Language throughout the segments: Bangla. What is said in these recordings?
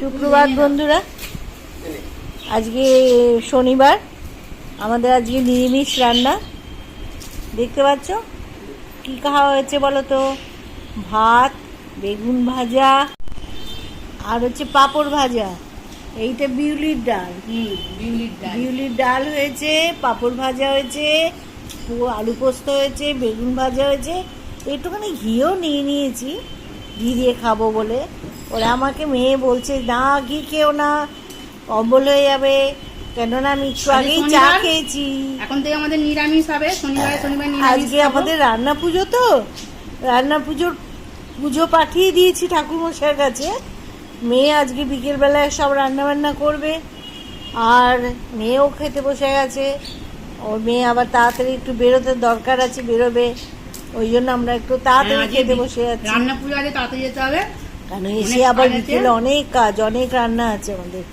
সুপ্রভাত বন্ধুরা। আজকে শনিবার। আমাদের আজকে নিরামিষ রান্না। দেখতে পাচ্ছ? কি খাওয়া হয়েছে বলো তো? ভাত বেগুন ভাজা আর হচ্ছে পাঁপড় ভাজা। এইটা বিউলির ডাল। বিউলির ডাল। বিউলির ডাল হয়েছে পাঁপড় ভাজা হয়েছে আলু পোস্ত হয়েছে বেগুন ভাজা হয়েছে। একটুখানি ঘিও নিয়ে নিয়েছি। ঘি দিয়ে খাব বলে। ওরা আমাকে মেয়ে বলছে না ঘি খেও না অম্বল হয়ে যাবে। কেননা আমি একটু আগেই চা খেয়েছি। এখন থেকে আমাদের নিরামিষ হবে শনিবারে শনিবার আজকে আমাদের রান্না পুজো তো। রান্না পুজোর পুজো পাঠিয়ে দিয়েছি ঠাকুরমশাইয়ের কাছে। মেয়ে আজকে বিকেলবেলায় সব রান্না বান্না করবে। আর মেয়েও খেতে বসে গেছে ওর মেয়ে আবার তাড়াতাড়ি একটু বেরোতে দরকার আছে বেরোবে। ওই জন্য আমরা একটু হ্যাঁ, তাড়াতাড়ি খেতে বসে যাচ্ছি রান্না পুজো আছে তাড়াতাড়ি যেতে হবে। অনেক এসে আবার বিকেলে অনেক কাজ অনেক রান্না আছে আমাদের।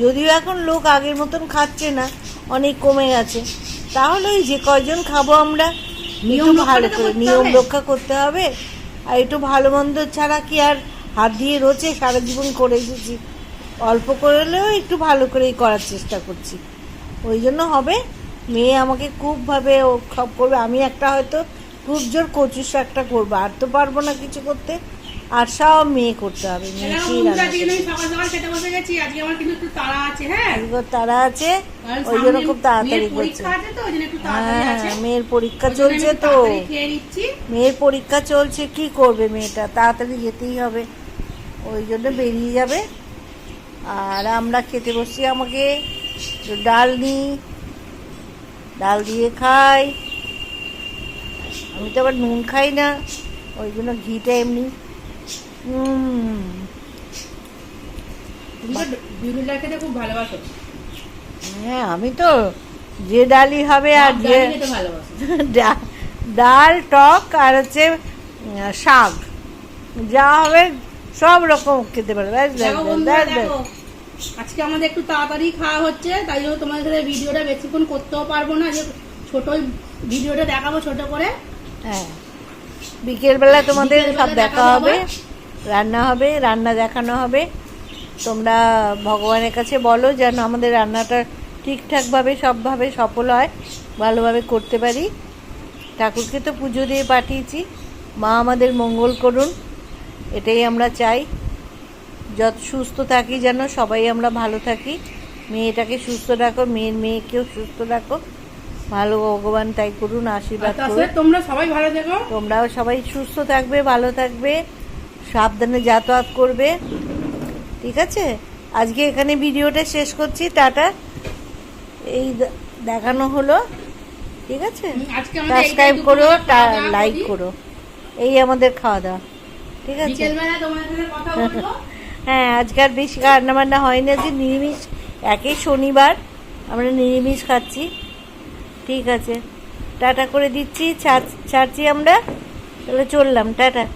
যদিও এখন লোক আগের মতন খাচ্ছে না অনেক কমে গেছে। তাহলে ওই যে কয়জন খাব আমরা? নিয়ম ভালো করে নিয়ম রক্ষা করতে হবে। আর একটু ভালো মন্দ ছাড়া কি আর হাত দিয়ে রোচে? সারা জীবন করে এসেছি। অল্প করলেও একটু ভালো করেই করার চেষ্টা করছি। ওই জন্য হবে মেয়ে আমাকে খুবভাবে ও সব করবে। আমি একটা হয়তো খুব জোর কচু শাকটা করব। আর তো পারব না কিছু করতে। আর সব মেয়ে করতে হবে তাড়া আছে হ্যাঁ? তারা আছে ওই জন্য খুব তাড়াতাড়ি হ্যাঁ মেয়ের পরীক্ষা চলছে তো। মেয়ের পরীক্ষা চলছে কি করবে মেয়েটা? তাড়াতাড়ি যেতেই হবে। ওই জন্য বেরিয়ে যাবে। আর আমরা খেতে বসছি আমাকে। ডাল নিই। ডাল দিয়ে খাই। আমি তো আবার নুন খাই না ওই জন্য ঘিটা এমনি খুব ভালোবাসো। হ্যাঁ আমি তো যে ডালই হবে আর যে ডাল টক আর হচ্ছে শাক। যা হবে সব রকম খেতে পারবে। আজকে আমাদের একটু তাড়াতাড়ি খাওয়া হচ্ছে তাই জন্য তোমাদের সাথে ভিডিওটা বেশিক্ষণ করতেও পারব না যে ছোট ভিডিওটা দেখাবো ছোট করে। হ্যাঁ। বিকেলবেলা তোমাদের সব দেখা হবে। রান্না হবে রান্না দেখানো হবে। তোমরা ভগবানের কাছে বলো যেন আমাদের রান্নাটা ঠিকঠাকভাবে সবভাবে সফল হয় ভালোভাবে করতে পারি। ঠাকুরকে তো পুজো দিয়ে পাঠিয়েছি। মা আমাদের মঙ্গল করুন এটাই আমরা চাই। যত সুস্থ থাকি যেন সবাই আমরা ভালো থাকি। মেয়েটাকে সুস্থ রাখো মেয়ের মেয়েকেও সুস্থ রাখো। ভালো ভগবান তাই করুন আশীর্বাদ করুন। তোমরা সবাই ভালো থাকো। তোমরাও সবাই সুস্থ থাকবে ভালো থাকবে। সাবধানে যাতায়াত করবে। ঠিক আছে? আজকে এখানে ভিডিওটা শেষ করছি। টাটা। এই দেখানো হলো। ঠিক আছে? সাবস্ক্রাইব করো লাইক করি। এই আমাদের খাওয়া দাওয়া। ঠিক আছে? হ্যাঁ আজকাল বেশি রান্না বান্না হয় না যে নিরামিষ একই শনিবার। আমরা নিরামিষ খাচ্ছি। ঠিক আছে? টাটা করে দিচ্ছি। ছাড়- ছাড়ছি আমরা। তাহলে চললাম। টাটা।